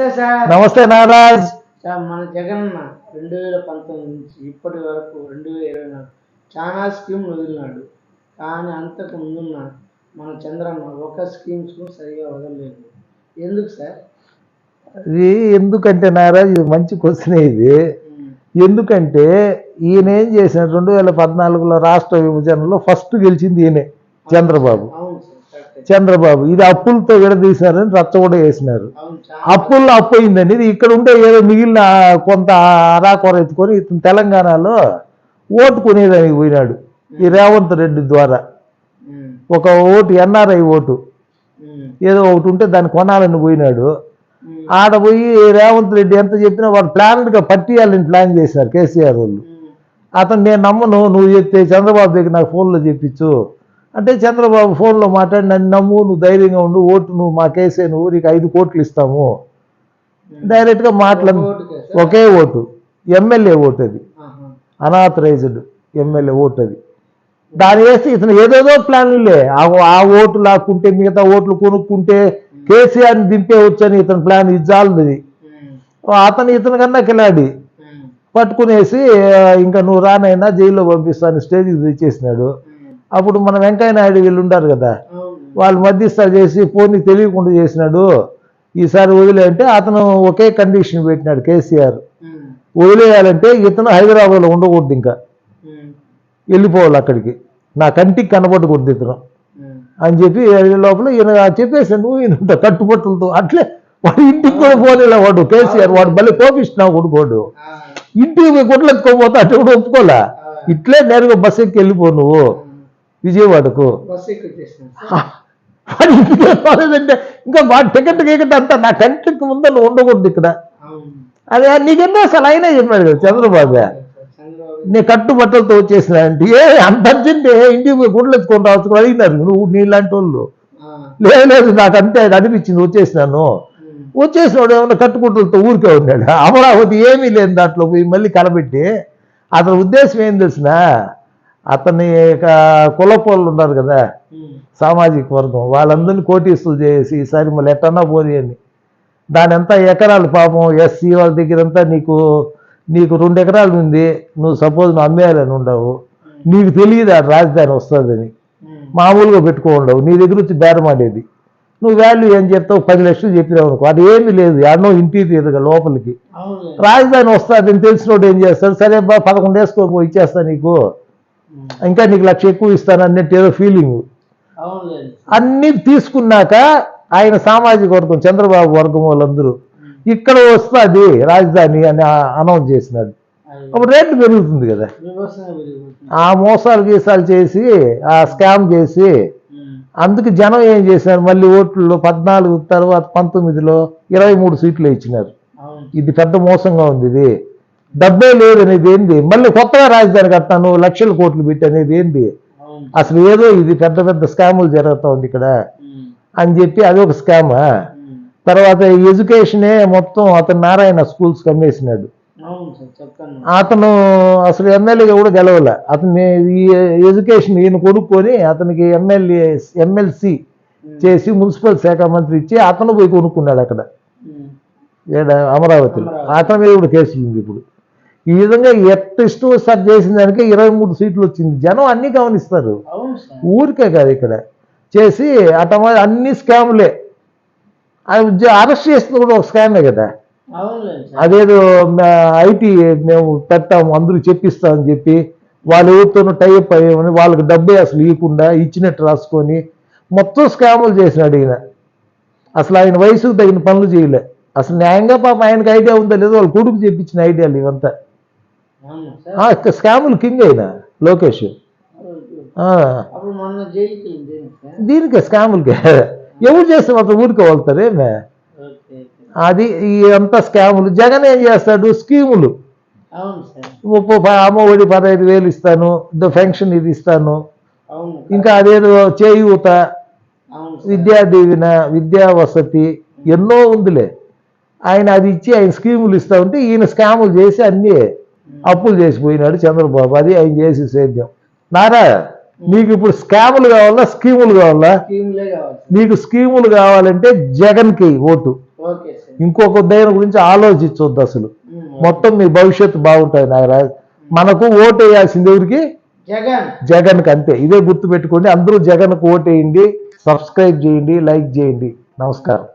నమస్తే సార్. నమస్తే నాగరాజ్ సార్ మన జగనన్న రెండు వేల పంతొమ్మిది నుంచి ఇప్పటి వరకు రెండు వేల ఇరవై నాలుగు చాలా స్కీమ్లు వదిలినాడు. కానీ అంతకు ముందున్న మన చంద్రన్న ఒక స్కీమ్స్ సరిగా వదలలేదు. ఎందుకు సార్? ఇది ఎందుకంటే నాగరాజ్ ఇది మంచి క్వశ్చన్ ఇది. ఎందుకంటే ఈయన ఏం చేసిన రెండు వేల పద్నాలుగులో రాష్ట్ర విభజనలో ఫస్ట్ గెలిచింది ఈయనే చంద్రబాబు. చంద్రబాబు ఇది అప్పులతో విడదీశారని రచ్చ కూడా వేసినారు. అప్పుల్లో అప్పు అయిందని ఇక్కడ ఉండే ఏదో మిగిలిన కొంత అరాకొర ఎత్తుకొని ఇతను తెలంగాణలో ఓటు కొనేదానికి పోయినాడు. ఈ రేవంత్ రెడ్డి ద్వారా. ఒక ఓటు ఎన్ఆర్ఐ ఓటు. ఏదో ఒకటి ఉంటే దాన్ని కొనాలని పోయినాడు. ఆడ పోయి రేవంత్ రెడ్డి ఎంత చెప్పినా వాడు ప్లాన్డ్గా పట్టియాలని ప్లాన్ చేశారు కేసీఆర్ వాళ్ళు. అతను నేను నమ్మను నువ్వు చెప్తే చంద్రబాబు దగ్గర నాకు ఫోన్లో చెప్పించు అంటే చంద్రబాబు ఫోన్లో మాట్లాడి నన్ను నమ్ము నువ్వు ధైర్యంగా ఉండు ఓటు నువ్వు మా కేసే నువ్వు నీకు ఐదు కోట్లు ఇస్తాము. డైరెక్ట్గా మాట్లాడు ఒక ఓటు ఎమ్మెల్యే ఓటు అది. అనాథరైజ్డ్ ఎమ్మెల్యే ఓటు అది. దాని వేస్తే ఇతను ఏదేదో ప్లాన్లే. ఆ ఆ ఓటు లాక్కుంటే మిగతా ఓట్లు కొనుక్కుంటే కేసీఆర్ని దింపేయచ్చని ఇతని ప్లాన్ చాలుది ఉమ్, అతను ఇతని కన్నా కిలాడి. ఉమ్, పట్టుకునేసి ఇంకా నువ్వు రానైనా జైల్లో పంపిస్తాను స్టేజ్కి తెచ్చేసినాడు. అప్పుడు మన వెంకయ్య నాయుడు వీళ్ళు ఉంటారు కదా వాళ్ళు మధ్యస్థాలు చేసి ఫోన్ తెలియకుండా చేసినాడు. ఈసారి వదిలే అంటే అతను ఒకే కండిషన్ పెట్టినాడు కేసీఆర్. వదిలేయాలంటే ఇతను హైదరాబాద్లో ఉండకూడదు ఇంకా. వెళ్ళిపోవాలి అక్కడికి. నా కంటికి కనబడకూడదు ఇతను. అని చెప్పి లోపల ఈయన నువ్వు ఈయన ఉంటా కట్టుబట్టలతో అట్లే వాడు ఇంటికి కూడా పోలేలా వాడు. కేసీఆర్ వాడు భలే కోపిస్తున్నావు కొడుకోడు ఇంటికి ఎత్తుకోపోతే అటు కూడా ఒప్పుకోలే? ఇట్లే నేరుగా బస్సు ఎక్కి వెళ్ళిపో నువ్వు. విజయవాడకు. వాడు ఇంటికి ఇంకా వాడు టికెట్ గికెట్ అంతా నా కంటికి ముందర ఉండకూడదు ఇక్కడ. అదే నీకెన్నో అసలు అయినా చెప్పాడు కదా చంద్రబాబు. నీ కట్టు బట్టలతో వచ్చేసిన అంటే ఏ అంత అర్జెంట్ ఇంటికి పోయి గుడ్లు ఎత్తుకొని రావచ్చు అడిగినారు నువ్వు నీలాంటి వాళ్ళు. లేదు లేదు నాకు అంతే అనిపించింది వచ్చేసినాను. వచ్చేసినాడు ఏమన్నా కట్టుకుంటలతో ఊరికే ఉన్నాడు? అమరావతి ఏమీ లేని దాంట్లో పోయి మళ్ళీ కలబెట్టి అతని ఉద్దేశం ఏం తెలిసిన? అతని కులపోళ్ళు ఉన్నారు కదా సామాజిక వర్గం. వాళ్ళందరినీ కోటీసులు చేసి ఈసారి మళ్ళీ ఎట్టన్నా పోనీ అని. దాని అంతా ఎకరాలు పాపం ఎస్సీ వాళ్ళ దగ్గర అంతా నీకు నీకు రెండు ఎకరాలు ఉంది నువ్వు సపోజ్ నువ్వు అమ్మేయాలని ఉండవు. నీకు తెలియదు ఆ రాజధాని వస్తుందని. మామూలుగా పెట్టుకో ఉండవు. నీ దగ్గర వచ్చి బేరం ఆడేది. నువ్వు వాల్యూ ఏం చెప్తావు పది లక్షలు చెప్పినావు అనుకో అది ఏమీ లేదు. ఎన్నో ఇంటీరియర్గా లోపలికి. రాజధాని వస్తుందని తెలిసినోడు ఏం చేస్తాడు? సరే బా పదకొండు వేసుకో ఇచ్చేస్తా నీకు. ఇంకా నీకు లక్ష ఎక్కువ ఇస్తాను అన్నట్టు ఏదో ఫీలింగ్ అన్ని తీసుకున్నాక ఆయన సామాజిక వర్గం చంద్రబాబు వర్గం వాళ్ళందరూ ఇక్కడ వస్తుంది రాజధాని అని అనౌన్స్ చేసినాడు. అప్పుడు రేట్లు పెరుగుతుంది కదా. ఆ మోసాలు గీసాలు చేసి ఆ స్కామ్ చేసి అందుకు జనం ఏం చేశారు మళ్ళీ ఓట్లలో పద్నాలుగు తర్వాత పంతొమ్మిదిలో ఇరవై మూడు సీట్లు ఇచ్చినారు. ఇది పెద్ద మోసంగా ఉంది ఇది. డబ్బే లేదు అనేది ఏంది? మళ్ళీ కొత్తగా రాజధాని కట్టాను లక్షల కోట్లు పెట్టి అనేది ఏంది? అసలు ఏదో ఇది పెద్ద పెద్ద స్కాములు జరుగుతూ ఉంది ఇక్కడ. అని చెప్పి అది ఒక స్కామా? తర్వాత ఎడ్యుకేషనే మొత్తం అతను నారాయణ స్కూల్స్ కమ్మేసినాడు అతను అసలు ఎమ్మెల్యేగా కూడా గెలవలే. అతని ఈ ఎడ్యుకేషన్ ఈయన కొనుక్కొని అతనికి ఎమ్మెల్యే ఎమ్మెల్సీ చేసి మున్సిపల్ శాఖ మంత్రి ఇచ్చి అతను పోయి కొనుక్కున్నాడు అక్కడ. అమరావతిలో. అమరావతి. అతని మీద కూడా కేసులు ఉంది ఇప్పుడు. ఈ విధంగా ఎట్ట ఇష్టం సార్ చేసిన దానికి ఇరవై మూడు సీట్లు వచ్చింది. జనం అన్ని గమనిస్తారు. ఊరికే కాదు ఇక్కడ. చేసి అట అన్ని స్కాములే. అరెస్ట్ చేసింది కూడా ఒక స్కామే కదా. అదేదో ఐటీ మేము పెట్టాము అందరూ చెప్పిస్తామని చెప్పి వాళ్ళు ఎవరితోనూ టైప్ అయ్యామని వాళ్ళకి డబ్బే అసలు ఇవ్వకుండా ఇచ్చినట్టు రాసుకొని మొత్తం స్కాములు చేసినాడు ఈయన అసలు ఆయన వయసుకు తగిన పనులు చేయలే. అసలు న్యాయంగా పాప ఆయనకి ఐడియా ఉందా లేదో వాళ్ళ కొడుకు చెప్పించిన ఐడియాలు ఇవంతా. స్కాములు కింగ్ అయినా లోకేష్. దేనికి స్కాములకే. ఎవరు చేస్తే మాత్రం ఊరికే వెళ్తారు ఏమే? Okay okay. అది అంతా స్కాములు. జగన్ ఏం చేస్తాడు? స్కీములు. ముప్పై ప- అమ్మ ఒడి పదహైదు వేలు ఇస్తాను ఫెన్షన్ ఇది ఇస్తాను. ఇంకా అదేదో చేయూత విద్యా దీవెన విద్యా వసతి ఎన్నో ఉందిలే. ఆయన అది ఇచ్చి ఆయన స్కీములు ఇస్తా ఉంటే ఈయన స్కాములు చేసి అన్నీ అప్పులు చేసిపోయినాడు చంద్రబాబు. అది ఆయన చేసి సేద్యం. నారా నీకు ఇప్పుడు స్కాములు కావాలా స్కీములు కావాలా. నీకు స్కీములు కావాలంటే జగన్కి ఓటు. ఇంకొక దేని గురించి ఆలోచించొద్దు అసలు. మొత్తం మీ భవిష్యత్తు బాగుంటుంది నాగరాజ్ మనకు ఓటు వేయాల్సింది ఎవరికి? జగన్. జగన్కి అంతే. ఇదే గుర్తుపెట్టుకోండి. అందరూ జగన్కు ఓటేయండి సబ్స్క్రైబ్ చేయండి లైక్ చేయండి. నమస్కారం.